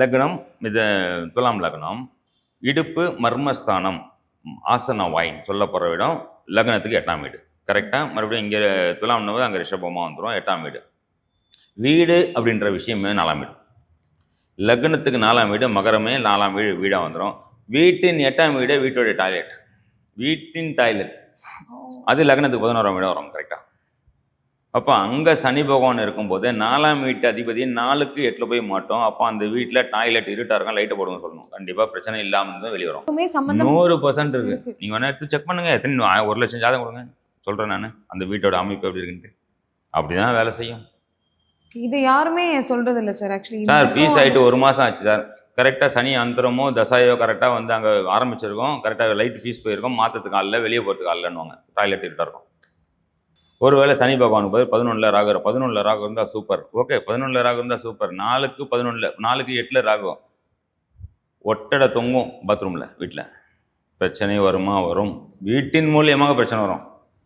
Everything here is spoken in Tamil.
லக்னம் இது துலாம் லக்னம் இடுப்பு மர்மஸ்தானம் ஆசன வாயின் சொல்ல போகிற இடம் லக்னத்துக்கு எட்டாம் வீடு. கரெக்டாக மறுபடியும் இங்கே துலாம்னு அங்கே ரிஷபமாக வந்துடும் எட்டாம் வீடு. வீடு அப்படின்ற விஷயமே நாலாம் வீடு. லக்னத்துக்கு நாலாம் வீடு மகரமே நாலாம் வீடு வீடாக வந்துடும் வீட்டின் எட்டாம் வீடு வீட்டுடைய டாய்லெட் வீட்டின் டாய்லெட் அது லக்னத்துக்கு பதினோராம் வீடு வரும் கரெக்டாக அப்போ அங்கே சனி பகவான் இருக்கும்போது நாலாம் வீட்டு அதிபதி நாலுக்கு எட்டில் போய் மாட்டோம். அப்போ அந்த வீட்டில் டாய்லெட் இருட்டாக இருக்கும் லைட்டை போடுங்க சொல்லணும். கண்டிப்பாக பிரச்சனை இல்லாமல் தான் வெளியே வரும். நூறு பர்சன்ட் இருக்கு. இருக்கு. நீங்கள் வேணா எடுத்து செக் பண்ணுங்க. எத்தனை ஒரு லட்சம் ஜாதகம் கொடுங்க. சொல்கிறேன் நான். அந்த வீட்டோட அமைப்பு எப்படி இருக்குன்ட்டு. அப்படி தான் வேலை செய்யும். இது யாருமே சொல்றது இல்ல சார் ஆக்சுவலி சார் ஃபீஸ் ஆகிட்டு ஒரு மாதம் ஆச்சு சார். கரெக்டாக சனி அந்தரமோ தசாயோ கரெக்டாக வந்து அங்கே ஆரம்பிச்சிருக்கோம். கரெக்டாக லைட் ஃபீஸ் போயிருக்கோம். மாற்றத்துக்கு ஆளில் வெளியே போகிறதுக்கு ஆளில்னுவாங்க டாய்லெட் இருட்டாக இருக்கும். ஒருவேளை சனி பகவானுக்கு பதில் பதினொன்றில் ராகு பதினொன்றில் ராகு இருந்தால் சூப்பர் ஓகே பதினொன்றில் ராகு இருந்தால் சூப்பர் நாலுக்கு பதினொன்றில் நாலுக்கு எட்டில் ராகும் ஒட்டடை தொங்கும் பாத்ரூமில் வீட்டில் பிரச்சனை வருமா? வரும். வீட்டின் மூலியமாக பிரச்சனை வரும்.